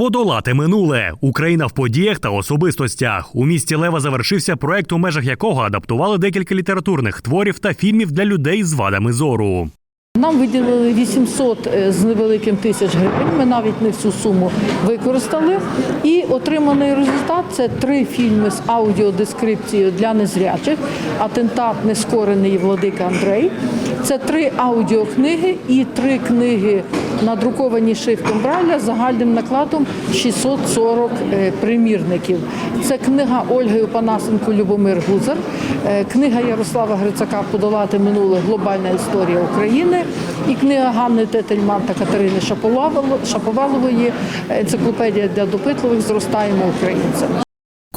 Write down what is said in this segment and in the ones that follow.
Подолати минуле Україна в подіях та особистостях. У місті Лева завершився проект, у межах якого адаптували декілька літературних творів та фільмів для людей з вадами зору. Нам виділили 800 з невеликим тисяч гривень. Ми навіть не всю суму використали. І отриманий результат це три фільми з аудіодескрипцією для незрячих. Атентат нескорений владика Андрей. Це три аудіокниги і три книги, надруковані шрифтом Брайля загальним накладом 640 е, примірників. Це книга Ольги Опанасенко Любомир Гузар, е, книга Ярослава Грицака Подолати минуле глобальна історія України і книга Ганни Тетельман та Катерини Шаповалової- Шаповалової енциклопедія для допитливих зростаємо українцями.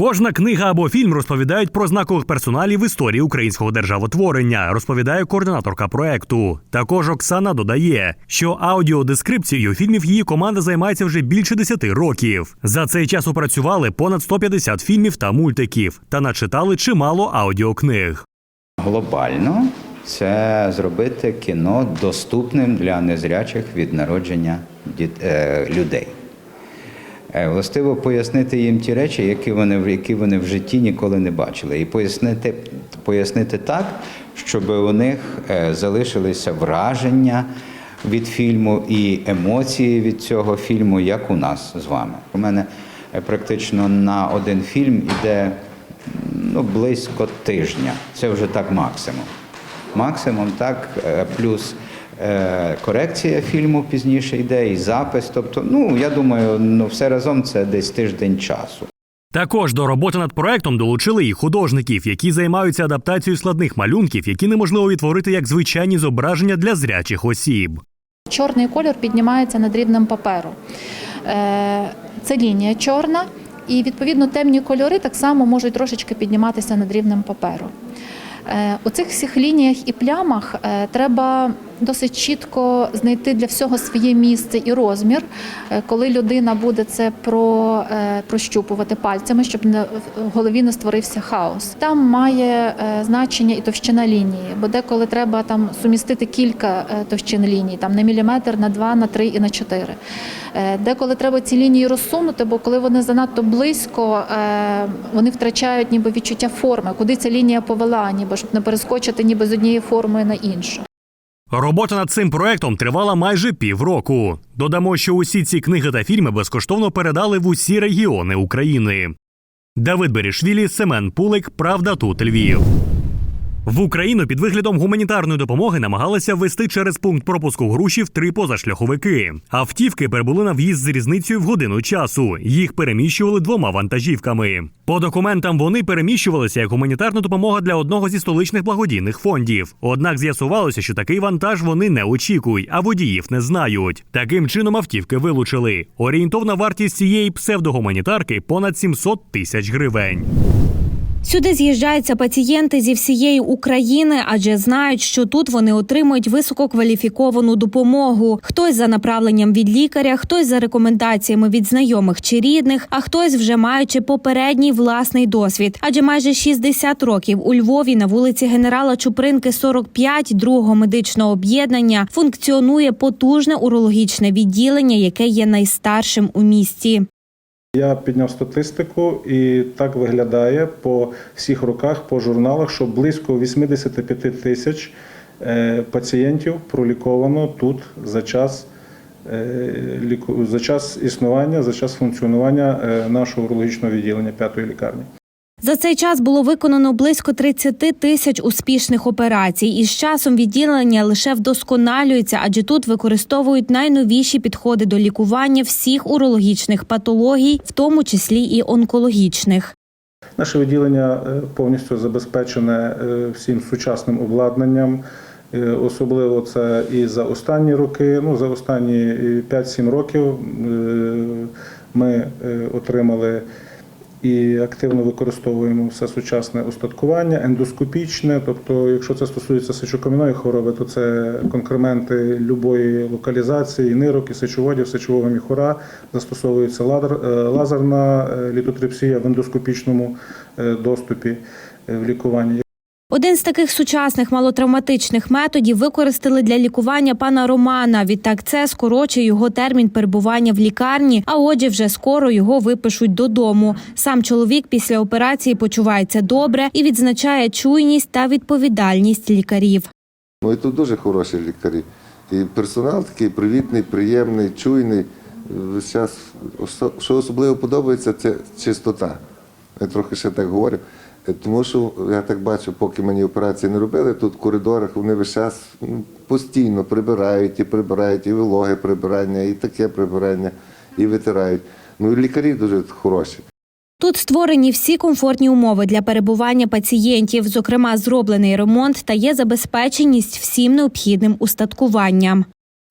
Кожна книга або фільм розповідають про знакових персоналів в історії українського державотворення, розповідає координаторка проекту. Також Оксана додає, що аудіодескрипцією фільмів її команда займається вже більше 10 років. За цей час опрацювали понад 150 фільмів та мультиків та начитали чимало аудіокниг. Глобально це зробити кіно доступним для незрячих від народження е, людей. Е, Властиво пояснити їм ті речі, які вони, які вони в житті ніколи не бачили. І пояснити, пояснити так, щоб у них е, залишилися враження від фільму і емоції від цього фільму, як у нас з вами. У мене е, практично на один фільм іде ну, близько тижня. Це вже так максимум. Максимум так, плюс корекція фільму пізніше йде, і запис. Тобто, ну я думаю, ну все разом це десь тиждень часу. Також до роботи над проектом долучили і художників, які займаються адаптацією складних малюнків, які неможливо відтворити як звичайні зображення для зрячих осіб. Чорний колір піднімається над рівнем паперу. Е, Це лінія чорна, і відповідно темні кольори так само можуть трошечки підніматися над рівнем паперу. Е, У цих всіх лініях і плямах е, треба досить чітко знайти для всього своє місце і розмір, е, коли людина буде це про, е, прощупувати пальцями, щоб в голові не створився хаос. Там має е, значення і товщина лінії, бо деколи треба там сумістити кілька товщин ліній, там на міліметр, на два, на три і на чотири. Деколи треба ці лінії розсунути, бо коли вони занадто близько, вони втрачають ніби відчуття форми, куди ця лінія повела, ніби щоб не перескочити ніби з однієї форми на іншу. Робота над цим проектом тривала майже півроку. Додамо, що усі ці книги та фільми безкоштовно передали в усі регіони України. Давид Берішвілі, Семен Пулик, Правда тут Львів. В Україну під виглядом гуманітарної допомоги намагалися ввести через пункт пропуску грушів три позашляховики. Автівки прибули на в'їзд з різницею в годину часу. Їх переміщували двома вантажівками. По документам вони переміщувалися як гуманітарна допомога для одного зі столичних благодійних фондів. Однак з'ясувалося, що такий вантаж вони не очікують, а водіїв не знають. Таким чином автівки вилучили. Орієнтовна вартість цієї псевдогуманітарки понад 700 тисяч гривень. Сюди з'їжджаються пацієнти зі всієї України, адже знають, що тут вони отримують висококваліфіковану допомогу. Хтось за направленням від лікаря, хтось за рекомендаціями від знайомих чи рідних, а хтось вже маючи попередній власний досвід. Адже майже 60 років у Львові на вулиці генерала Чупринки 45 другого медичного об'єднання функціонує потужне урологічне відділення, яке є найстаршим у місті. Я підняв статистику, і так виглядає по всіх руках, по журналах, що близько 85 тисяч е, пацієнтів проліковано тут за час, е, за час існування, за час функціонування е, нашого урологічного відділення п'ятої лікарні. За цей час було виконано близько 30 тисяч успішних операцій, і з часом відділення лише вдосконалюється, адже тут використовують найновіші підходи до лікування всіх урологічних патологій, в тому числі і онкологічних. Наше відділення е, повністю забезпечене е, всім сучасним обладнанням. Е, Особливо це і за останні роки, ну за останні е, 5-7 років ми отримали і активно використовуємо все сучасне устаткування, ендоскопічне. Тобто, якщо це стосується сечокам'яної хвороби, то це конкременти любої локалізації, нирок і сечоводів, сечового міхура, застосовується е, лазерна е, літотрипсія в ендоскопічному е, доступі в лікуванні. Один з таких сучасних малотравматичних методів використали для лікування пана Романа. Відтак це скорочує його термін перебування в лікарні, а отже, вже скоро його випишуть додому. Сам чоловік після операції почувається добре і відзначає чуйність та відповідальність лікарів. Ну і тут дуже хороші лікарі. І персонал такий привітний, приємний, чуйний. Час, що особливо подобається, це чистота. Я трохи ще так говорю. Тому що я так бачу, поки мені операції не робили, тут в коридорах вони весь час ну, постійно прибирають, і прибирають, і вологе прибирання, і таке прибирання, і витирають. Ну і лікарі дуже хороші. Тут створені всі комфортні умови для перебування пацієнтів, зокрема, зроблений ремонт та є забезпеченість всім необхідним устаткуванням.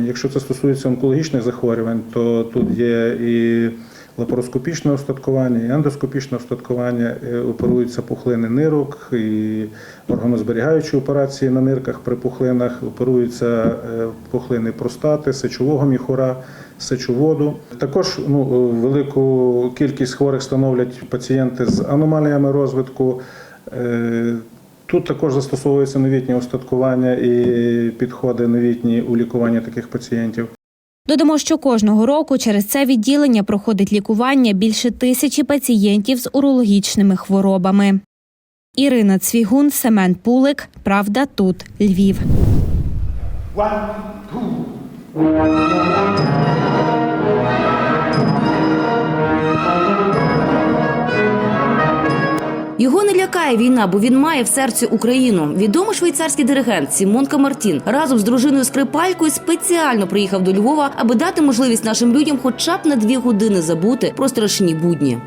Якщо це стосується онкологічних захворювань, то тут є і лапароскопічне остаткування, і ендоскопічне остаткування, е, оперуються пухлини нирок, і органозберігаючі операції на нирках при пухлинах, оперуються е, пухлини простати, сечового міхура, сечоводу. Також ну, е, велику кількість хворих становлять пацієнти з аномаліями розвитку. Тут також застосовуються новітні остаткування і підходи новітні у лікуванні таких пацієнтів. Додамо, що кожного року через це відділення проходить лікування більше тисячі пацієнтів з урологічними хворобами. Ірина Цвігун, Семен Пулик. Правда, тут Львів. Його не лякає війна, бо він має в серці Україну. Відомий швейцарський диригент Сімон Камартін разом з дружиною Скрипалькою спеціально приїхав до Львова, аби дати можливість нашим людям хоча б на дві години забути про страшні будні.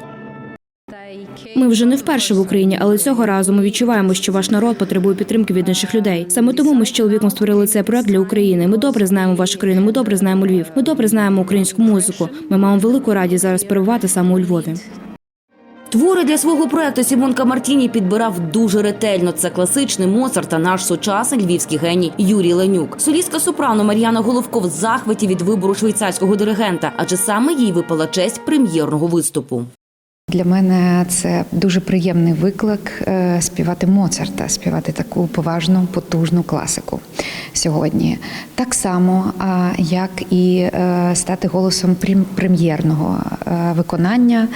Ми вже не вперше в Україні, але цього разу ми відчуваємо, що ваш народ потребує підтримки від інших людей. Саме тому ми з чоловіком створили цей проект для України. Ми добре знаємо вашу країну. Ми добре знаємо Львів. Ми добре знаємо українську музику. Ми маємо велику радість зараз перебувати саме у Львові. Твори для свого проекту Сімонка Мартіні підбирав дуже ретельно. Це класичний Моцарт та наш сучасний львівський геній Юрій Ленюк. Солістка сопрано Мар'яна Головко в захваті від вибору швейцарського диригента, адже саме їй випала честь прем'єрного виступу. Для мене це дуже приємний виклик е, співати Моцарта, співати таку поважну, потужну класику сьогодні. Так само, як і е, стати голосом прем- прем'єрного е, виконання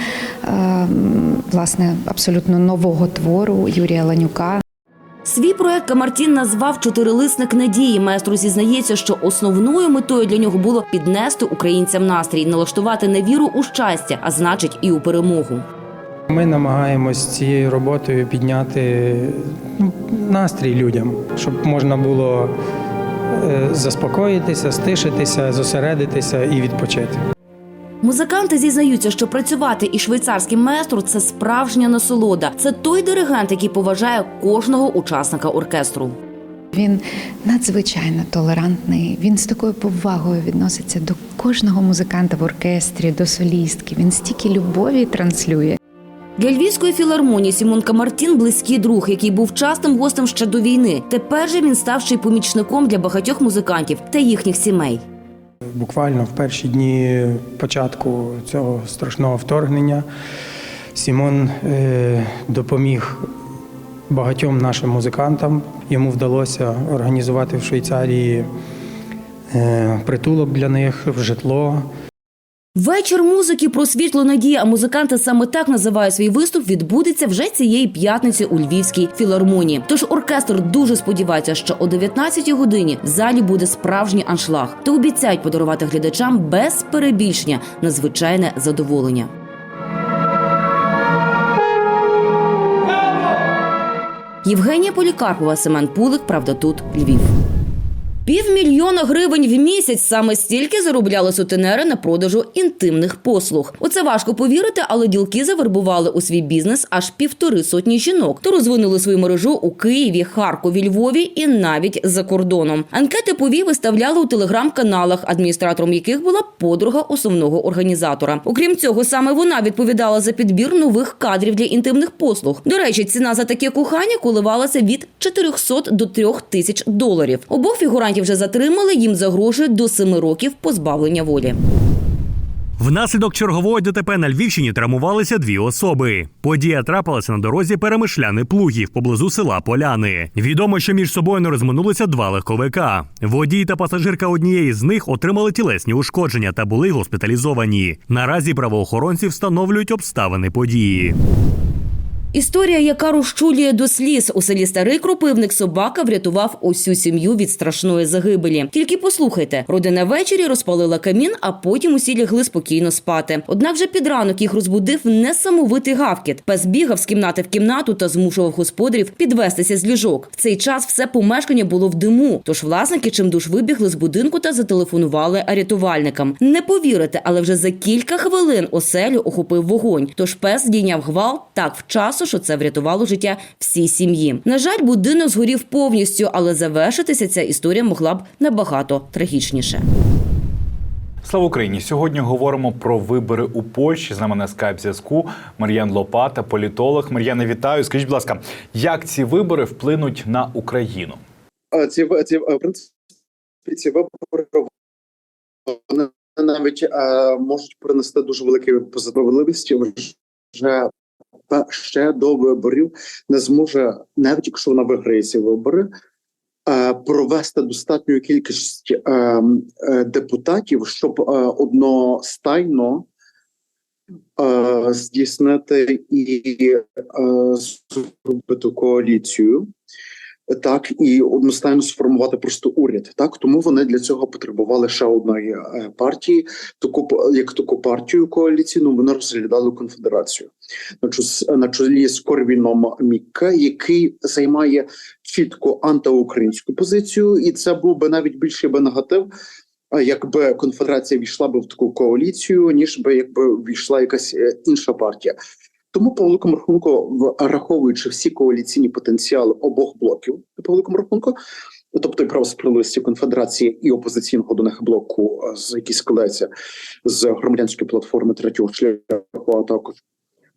власне абсолютно нового твору Юрія Ланюка. Свій проект Камартін назвав чотирилисник надії. Маестро зізнається, що основною метою для нього було піднести українцям настрій, налаштувати на віру у щастя, а значить і у перемогу. Ми намагаємось цією роботою підняти ну, настрій людям, щоб можна було е, заспокоїтися, стишитися, зосередитися і відпочити. Музиканти зізнаються, що працювати із швейцарським маестро – це справжня насолода. Це той диригент, який поважає кожного учасника оркестру. Він надзвичайно толерантний. Він з такою повагою відноситься до кожного музиканта в оркестрі, до солістки. Він стільки любові транслює. Для львівської філармонії Сімон Камартін – близький друг, який був частим гостем ще до війни. Тепер же він став ще й помічником для багатьох музикантів та їхніх сімей. Буквально в перші дні початку цього страшного вторгнення Сімон е, допоміг багатьом нашим музикантам. Йому вдалося організувати в Швейцарії е, притулок для них, житло. Вечір музики про світло надії, а музиканти саме так називають свій виступ. Відбудеться вже цієї п'ятниці у Львівській філармонії. Тож оркестр дуже сподівається, що о 19-й годині в залі буде справжній аншлаг та обіцяють подарувати глядачам без перебільшення надзвичайне задоволення. Євгенія Полікарпова, Семен Пулик. Правда, тут Львів. Півмільйона гривень в місяць саме стільки заробляли сутенери на продажу інтимних послуг. У це важко повірити, але ділки завербували у свій бізнес аж півтори сотні жінок, то розвинули свою мережу у Києві, Харкові, Львові і навіть за кордоном. Анкети пові виставляли у телеграм-каналах, адміністратором яких була подруга основного організатора. Окрім цього, саме вона відповідала за підбір нових кадрів для інтимних послуг. До речі, ціна за таке кохання коливалася від 400 до 3 тисяч доларів. Обох фігурантів вже затримали. Їм загрожує до 7 років позбавлення волі. Внаслідок чергової ДТП на Львівщині травмувалися дві особи. Подія трапилася на дорозі Перемишляни Плугів поблизу села Поляни. Відомо, що між собою не розминулися два легковика. Водій та пасажирка однієї з них отримали тілесні ушкодження та були госпіталізовані. Наразі правоохоронці встановлюють обставини події. Історія, яка розчулює до сліз у селі Старий Кропивник, собака врятував усю сім'ю від страшної загибелі. Тільки послухайте, родина ввечері розпалила камін, а потім усі лягли спокійно спати. Однак вже під ранок їх розбудив несамовитий гавкіт. Пес бігав з кімнати в кімнату та змушував господарів підвестися з ліжок. В цей час все помешкання було в диму. Тож власники чимдуж вибігли з будинку та зателефонували рятувальникам. Не повірите, але вже за кілька хвилин оселю охопив вогонь. Тож пес здійняв гвалт так вчасно, що це врятувало життя всій сім'ї. На жаль, будинок згорів повністю, але завершитися ця історія могла б набагато трагічніше. Слава Україні! Сьогодні говоримо про вибори у Польщі. З нами на скайп зв'язку Мар'ян Лопата, політолог. Мар'яне, вітаю. Скажіть, будь ласка, як ці вибори вплинуть на Україну? Ці ці в принципі ці вибори вони навіть можуть принести дуже великі справедливості. Вже та ще до виборів не зможе, навіть якщо вона виграє ці вибори, е, провести достатню кількість е, е, депутатів, щоб одностайно здійснити і зробити коаліцію так і одностайно сформувати просто уряд. Так тому вони для цього потребували ще одної е, партії. Таку як таку партію коаліційну вони розглядали конфедерацію на чолі з Корвіном Мікке, який займає чітко антиукраїнську позицію, і це був би навіть більший би негатив. Якби конфедерація війшла би в таку коаліцію, ніж би якби війшла якась е, інша партія, тому по великому рахунку, враховуючи всі коаліційні потенціали обох блоків, по великому рахунку, тобто і право справедливості конфедерації і опозиційного до них блоку, е, з який складається з громадянської платформи третього шляху, а також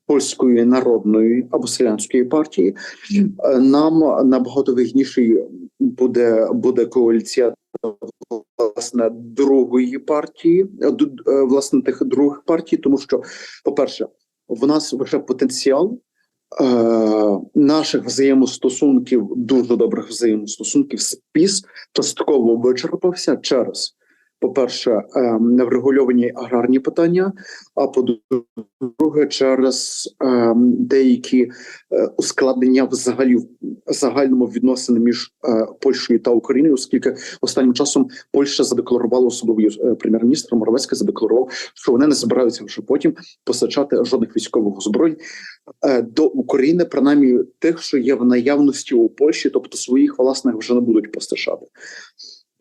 польської народної або селянської партії, е, нам набагато вигідніший буде буде коаліція власне другої партії, е, власне тих других партій, тому що, по-перше, в нас вже потенціал е, наших взаємостосунків, дуже добрих взаємостосунків з ПІС частково вичерпався через, по-перше, е, неврегульовані аграрні питання, а по-друге, через е, деякі е, ускладнення взагалі в загальному відносини між е, Польщею та Україною, оскільки останнім часом Польща задекларувала особливо е, прем'єр-міністр Моровецький задекларував, що вони не збираються вже потім постачати жодних військових е, до України, принаймні тих, що є в наявності у Польщі, тобто своїх власних вже не будуть постачати.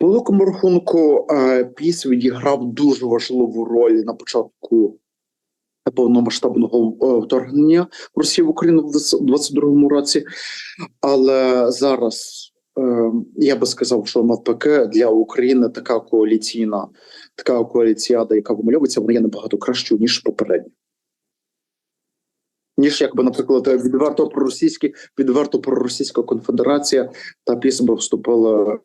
Великому рахунку е, ПІС відіграв дуже важливу роль на початку повномасштабного е, вторгнення Росії в Україну в 22-му році, але зараз е, я би сказав, що навпаки для України така коаліційна, така коаліціада, яка вимальовується, вона є набагато кращою ніж попередня. Ніж якби, наприклад, відверто проросійські, відверто проросійська конфедерація та після вступила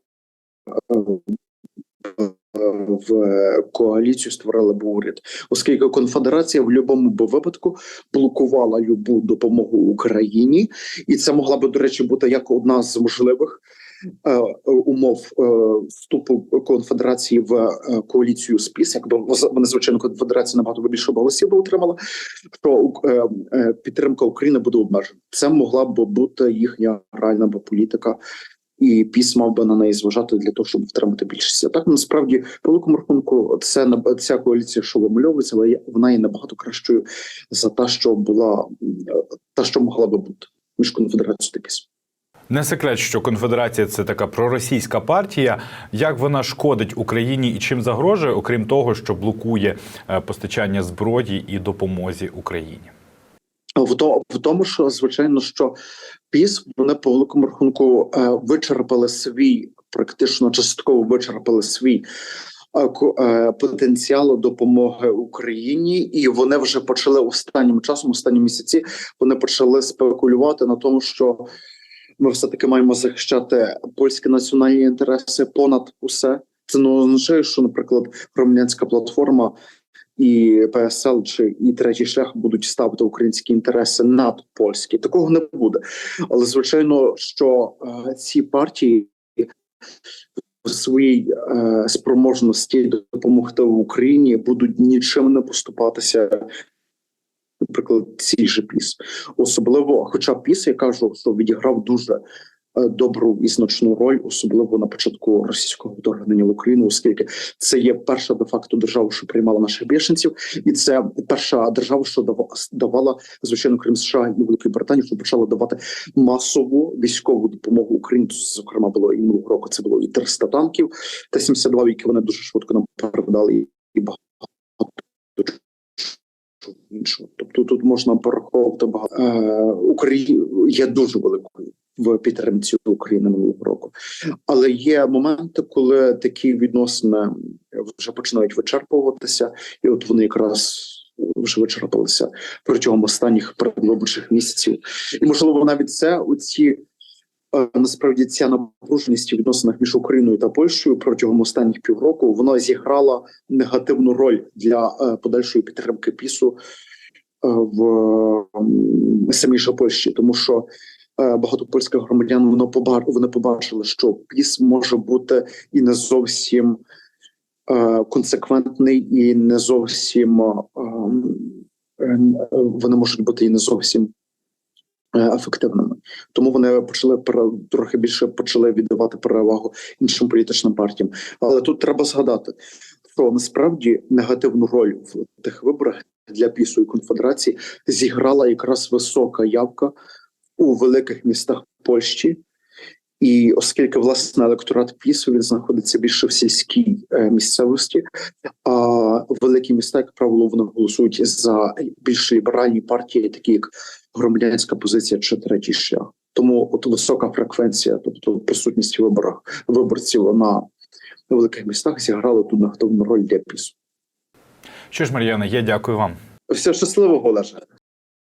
в коаліцію створили б уряд, оскільки конфедерація в будь-якому випадку блокувала любу допомогу Україні, і це могла би, до речі, бути як одна з можливих е, умов е, вступу конфедерації в е, коаліцію з ПІС, якби вони звичайно конфедерація набагато більше голосів би отримала, що е, е, підтримка України буде обмежена. Це могла б бути їхня реальна політика і піс мав би на неї зважати для того, щоб втримати більшість. А так насправді по великому рахунку це ця коаліція, що вимальовується, але вона є набагато кращою за та, що була та, що могла би бути між конфедерацією та піс. Не секрет, що конфедерація це така проросійська партія. Як вона шкодить Україні і чим загрожує, окрім того, що блокує е, постачання зброї і допомозі Україні? В то в тому, що звичайно, що піс вони по великому рахунку е, вичерпали свій, практично частково вичерпали свій е, е, потенціал допомоги Україні, і вони вже почали останнім часом, останні місяці, вони почали спекулювати на тому, що ми все таки маємо захищати польські національні інтереси понад усе. Це не означає, що, наприклад, громадянська платформа і ПСЛ чи і третій шлях будуть ставити українські інтереси над польські. Такого не буде. Але звичайно, що е, ці партії в своїй е, спроможності допомогти Україні будуть нічим не поступатися. Наприклад, цій же піс, особливо, хоча піс, я кажу, що відіграв дуже добру і значну роль, особливо на початку російського вторгнення в Україну, оскільки це є перша де факто держава, що приймала наших біженців, і це перша держава, що дава- давала звичайно крім США і Великої Британії, що почала давати масову військову допомогу Україні. Зокрема, було і минулого року. Це було і 300 танків, Т-72, які вони дуже швидко нам передали, і багато іншого. Тобто тут можна пораховувати багато е, Україна є дуже великою в підтримці України минулого року, але є моменти, коли такі відносини вже починають вичерпуватися, і от вони якраз. Вже вичерпалися протягом останніх передвиборчих місяців, і можливо навіть це оці е, насправді ця напруженість у відносинах між Україною та Польщею протягом останніх півроку вона зіграла негативну роль для е, подальшої підтримки пісу е, в самій Польщі, тому що багато польських громадян воно поба- вони побачили, що піс може бути і не зовсім е, консеквентний, і не зовсім е, е, вони можуть бути і не зовсім е, ефективними. Тому вони почали трохи більше почали віддавати перевагу іншим політичним партіям. Але тут треба згадати, що насправді негативну роль в тих виборах для пісу і конфедерації зіграла якраз висока явка у великих містах Польщі. І оскільки власне електорат пісу він знаходиться більше в сільській е, місцевості, а великі міста, як правило, вони голосують за більш ліберальні партії, такі як громадянська позиція чи третій шлях. Тому от висока фреквенція, тобто присутність виборах виборців на великих містах, зіграла тут негативну роль для пісу. Що ж, Мар'яна, я дякую вам. Все щасливого, Олеже.